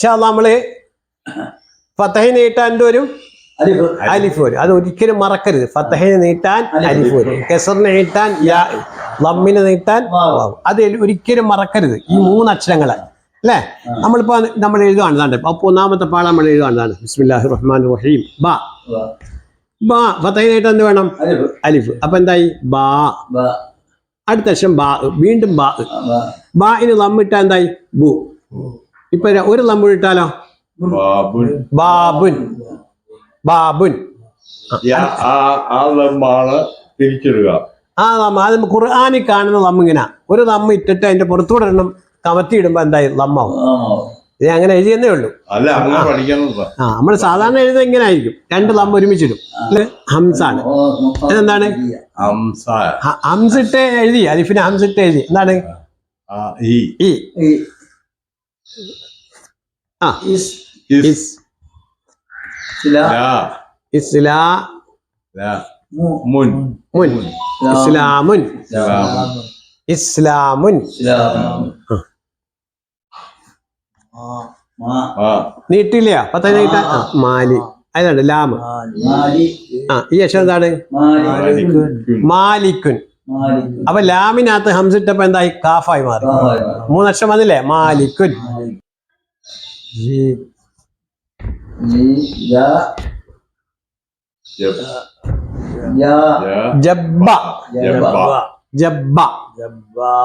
ഇൻഷാ ഫത്തഹ നമ്മൾ ഫത്തഹി നീട്ടാൻ വരും? അലിഫ്. വരും. അത് ഒരിക്കലും മറക്കരുത്. ഫത്തഹിന് നീട്ടാൻ അലിഫ് വരും. കെസറിന് നീട്ടാൻ ലമ്മിന് നീട്ടാൻ. അത് ഒരിക്കലും മറക്കരുത്. ഈ മൂന്ന് അക്ഷരങ്ങളെ. അല്ലേ? നമ്മളിപ്പോ നമ്മൾ എഴുതുകയാണ് അപ്പൊ ഒന്നാമത്തെ പാഠം നമ്മൾ എഴുതുകയാണ് ബിസ്മില്ലാഹി റഹ്മാൻ റഹീം. ബാ. ബാ. ഫത്തഹി നീട്ടാൻ എന്ത് വേണം? അലിഫ്. അപ്പൊ എന്തായി? ബ. അടുത്ത അക്ഷരം ബാ. വീണ്ടും ബാ. ബാ. ഇനി ലമ്മിട്ടാ എന്തായി? ബു. ഇപ്പൊ ഒരു നമ്പു ഇട്ടാലോ? ബാബുൻ. ബാബുൻ. തിരിച്ചിടുക. ആ നമ്മ അത് ഖുർആാനിൽ കാണുന്ന നമ്മിങ്ങനെ ഒരു നമ്മ ഇട്ടിട്ട് അതിന്റെ പുറത്തൂടെ എണ്ണം കമത്തി ഇടുമ്പോ എന്തായി? നമ്മാവും ആ. ഇത് അങ്ങനെ എഴുതിയെന്നേ ഉള്ളൂ. ആ. നമ്മൾ സാധാരണ എഴുതുന്നത് എങ്ങനെ ആയിരിക്കും. രണ്ട് നമ്മ ഒരുമിച്ചിടും അല്ലെ ഹംസാണ്. ഇതെന്താണ്? ഹംസ. ഹംസിട്ട് എഴുതി. അലിഫിന് ഹംസിട്ട് എഴുതി. എന്താണ്? ഈ. ആ. ഇസ് ഇസ്ലാ. മുൻ. മുൻ. ഇസ്ലാമുൻ. ഇസ്ലാമുൻ. നീട്ടില്ല. നീട്ട മാലി. അതാണ് ലാമ്. മാലി. ആ ഈ അക്ഷരം എന്താണ്? മാലിക്കുൻ. അപ്പൊ ലാമിനകത്ത് ഹംസിട്ടപ്പോ എന്തായി? കാഫായി മാറി. മൂന്നക്ഷരം വന്നില്ലേ? മാലിക്കുൻ. ജബ്ബ. ജബ്ബ. ജബ്ബ.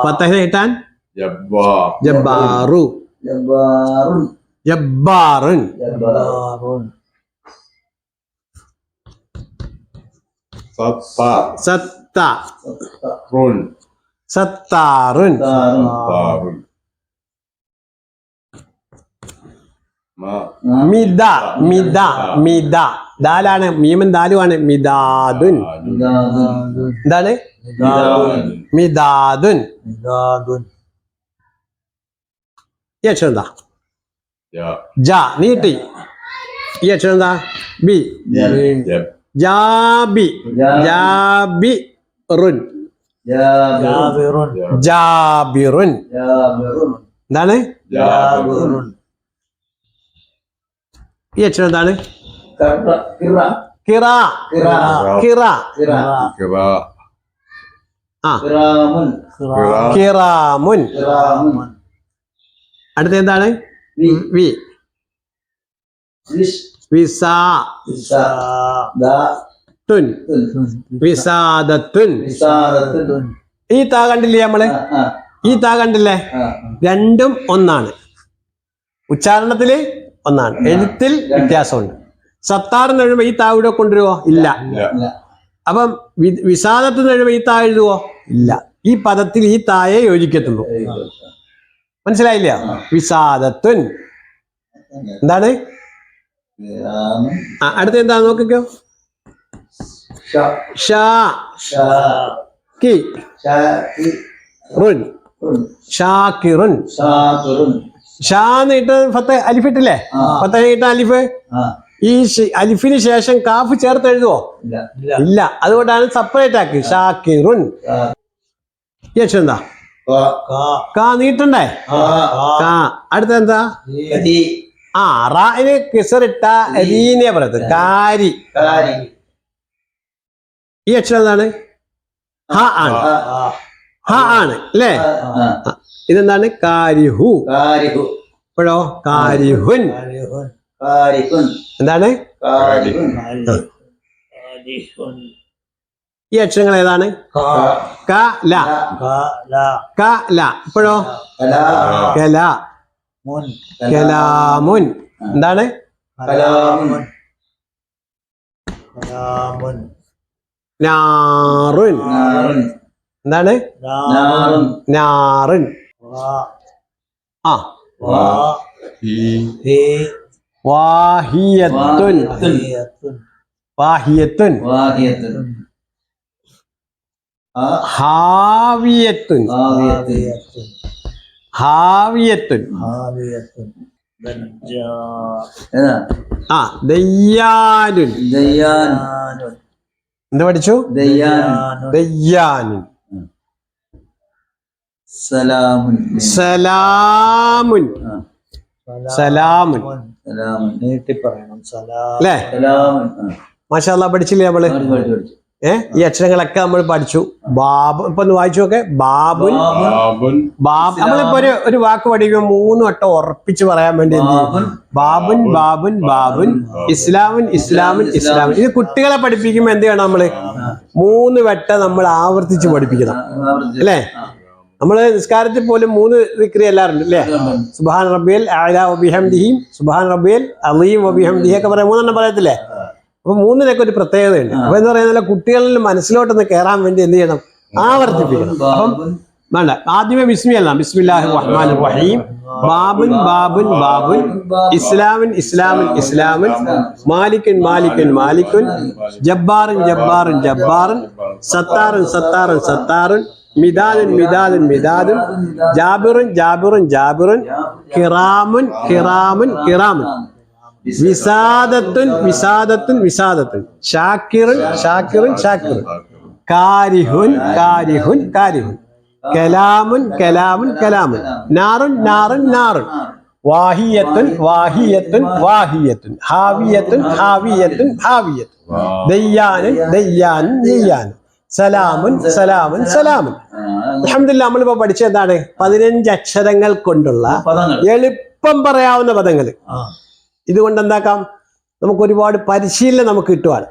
പത്തഹ നീട്ടാൻ ജബ്ബാ. ജബ്ബാറു. ജബ്ബാറുൻ. സത്ത സത്ത. റുൻ സത്താറുൻ. മിത മിത മിത. ദാലാണ് മീമൻ ദാലുമാണ് മിതാദുൻ. എന്താണ്. മിതാദുൻ. ഈ അക്ഷരം എന്താ? യാ ജ നീട്ടി. ഈ അക്ഷരം എന്താ? ബി. ജബ് ജാബി ജാബിറുൻ. ജാബിറുൻ. എന്താണ്? ഈ അക്ഷരം എന്താണ്? കറ. കിറ. കിറ. കിറ. കിറ. കിറ. ആ. കിറാമുൻ. കിറാ. കിറാമുൻ. കിറാമുൻ. അടുത്ത എന്താണ്? വി. വിസ. വിസ്. വിസാദത്തുൻ. വിസാദത്തുൻ. ഈ താ കണ്ടില്ലേ നമ്മൾ? ഈ താ കണ്ടില്ലേ? രണ്ടും ഒന്നാണ്. ഉച്ചാരണത്തിൽ ഒന്നാണ്. എഴുത്തിൽ വ്യത്യാസമുണ്ട്. സത്താറിന് എഴുതുമ്പോ ഈ താ ഇവിടെ കൊണ്ടുവരുവോ? ഇല്ല. അപ്പം വിഷാദത്തിന് എഴുതുമ്പോ ഈ താ എഴുതുവോ? ഇല്ല. ഈ പദത്തിൽ ഈ തായെ യോജിക്കത്തുള്ളൂ. മനസ്സിലായില്ല? വിഷാദത്വൻ എന്താണ്? അടുത്ത എന്താ? നോക്കിക്കോ. ഷ. കി. റുൻ. ഷാക്കിറുൻ. ഷാ ഫത്ത് അലിഫിട്ടില്ലേ ആ. ഫത്ത് നീട്ട അലിഫ്? ഈ അലിഫിന് ശേഷം കാഫ് ചേർത്ത് എഴുതുവോ? ഇല്ല അതുകൊണ്ടാണ് സെപ്പറേറ്റ് ആക്കി. ഷാക്കിറുൻ. എന്താ? ക. ക. കാ നീട്ടണ്ടേ? കാ. അടുത്ത എന്താ? ആ റായിന് കിസറിട്ട രീനെ പറയുന്നത് കാരി. കാരി. ഈ അക്ഷരം എന്താണ്? ഹ ആണ്. ഹ ആണ് അല്ലേ? ഇതെന്താണ്? കാരിഹു. കാരിഹു. ഇപ്പോഴോ? കാരിഹുൻ. എന്താണ്? ഈ അക്ഷരങ്ങൾ ഏതാണ്? ക. ല. ക ല. ഇപ്പോഴോ? കലാ. കല. കലാമുൻ. എന്താണ്? കലാമുൻ. നാറുൻ. നാറുൻ. എന്താണ്? നാറുൻ. നാറുൻ. ആ. വാ. ഹി. വാഹിയത്തുൻ. വാഹിയത്തുൻ. ഹാവിയത്തുൻ. ഹാവിയത്തുൻ. ആ ദയ്യാനുൻ ദയ്യാൻ എന്ത് പഠിച്ചു? ദയ്യാൻ ദയ്യാനുൻ സലാമുൻ. സലാമുൻ. സലാമുൻ. സലാമൻ. നീട്ടി പറയണം. സലാം അല്ലേ? മാഷാ പഠിച്ചില്ലേ നമ്മൾ പഠിച്ചു. ഏഹ് ഈ അക്ഷരങ്ങളൊക്കെ നമ്മൾ പഠിച്ചു. ബാബു ഇപ്പൊ ഒന്ന് വായിച്ചു നോക്കെ. ബാബുൻ. ബാബ് നമ്മളിപ്പോ ഒരു ഒരു വാക്ക് പഠിക്കുമ്പോൾ മൂന്ന് വട്ടം ഉറപ്പിച്ച് പറയാൻ വേണ്ടി? ബാബുൻ, ബാബുൻ ബാബുൻ. ഇസ്ലാമുൻ ഇസ്ലാമുൻ ഇസ്ലാമുൻ ഇത് കുട്ടികളെ പഠിപ്പിക്കുമ്പോൾ എന്ത് ചെയ്യണം നമ്മൾ? മൂന്ന് വട്ടം നമ്മൾ ആവർത്തിച്ച് പഠിപ്പിക്കണം. അല്ലേ? നമ്മൾ നിസ്കാരത്തിൽ പോലും മൂന്ന് വിക്രി എല്ലാവരുണ്ട് അല്ലേ? സുബാൻ റബ്ബിയൽ അല വബിഹംദിഹിം സുബാൻ റബിയൽ അലീം വബിഹംദിഹി ഒക്കെ പറയാം. മൂന്നെണ്ണം പറയത്തില്ലേ? അപ്പൊ മൂന്നിനൊക്കെ ഒരു പ്രത്യേകതയുണ്ട്. അപ്പൊ എന്ന് പറയുന്നത് കുട്ടികളിൽ മനസ്സിലോട്ടൊന്ന് കയറാൻ വേണ്ടി എന്ത് ചെയ്യണം? ആവർത്തിപ്പിക്കണം. അപ്പം വേണ്ട. ആദ്യമേ ബിസ്മി അല്ല ബിസ്മില്ലാഹി റഹ്മാൻ റഹീം. ബാബുൻ ബാബുൻ ബാബുൻ. ഇസ്ലാമിൻ ഇസ്ലാമിൻ ഇസ്ലാമിൻ. മാലിക്കൻ മാലിക്കൻ മാലിക്കുൻ. ജബ്ബാറിൻ ജബ്ബാറിൻ ജബ്ബാറിൻ. സത്താറുൻ സത്താറുൻ സത്താറുൻ. മിദാദുൻ മിദാദുൻ മിദാദുൻ. ജാബിറുൻ ജാബിറുൻ ജാബിറുൻ. കിറാമുൻ കിറാമുൻ കിറാമുൻ. വിസാദത്തുൻ വിസാദത്തുൻ വിസാദത്തുൻ. ഷാക്കിറുൻ ഷാക്കിറുൻ ഷാക്കിറുൻ. കാരിഹുൻ കാരിഹുൻ കാരിഹുൻ. കലാമുൻ കലാമുൻ കലാമുൻ. നാറുൻ നാറുൻ നാറുൻ. വാഹിയത്തുൻ വാഹിയത്തുൻ വാഹിയത്തുൻ. ഹാവിയത്തുൻ ഹാവിയത്തുൻ ഹാവിയത്തുൻ. ദയ്യാനുൻ ദയ്യാനുൻ ദയ്യാനുൻ. സലാമുൻ സലാമുൻ സലാമുൻ. അൽഹംദുലില്ലാ നമ്മളിപ്പോ പഠിച്ചത് എന്താണ്? പതിനഞ്ച് അക്ഷരങ്ങൾ കൊണ്ടുള്ള എളുപ്പം പറയാവുന്ന പദങ്ങൾ. ഇതുകൊണ്ട് എന്താക്കാം നമുക്ക് ഒരുപാട് പരിശീലനം നമുക്ക് കിട്ടുവാണ്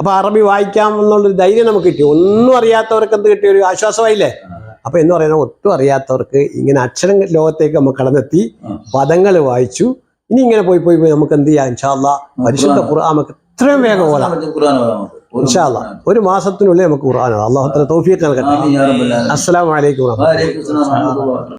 അപ്പൊ അറബി വായിക്കാം എന്നുള്ളൊരു ധൈര്യം നമുക്ക് കിട്ടി. ഒന്നും അറിയാത്തവർക്ക് എന്ത് കിട്ടിയ ഒരു ആശ്വാസമായില്ലേ? അപ്പൊ എന്ന് പറയുന്നത് ഒട്ടും അറിയാത്തവർക്ക് ഇങ്ങനെ അക്ഷരം ലോകത്തേക്ക് നമ്മൾ കടന്നെത്തി പദങ്ങൾ വായിച്ചു. ഇനി ഇങ്ങനെ പോയി പോയി പോയി നമുക്ക് എന്ത് ചെയ്യാം? ഇൻഷാല്ല പരിശുദ്ധ ഖുർആൻ നമുക്ക് എത്രയും വേഗം ഓടാം ഇൻഷാല്ല ഒരു മാസത്തിനുള്ളിൽ നമുക്ക് ഖുർആൻ അള്ളാഹുത്തല തൗഫീഖ് നൽകട്ടെ. ആമീൻ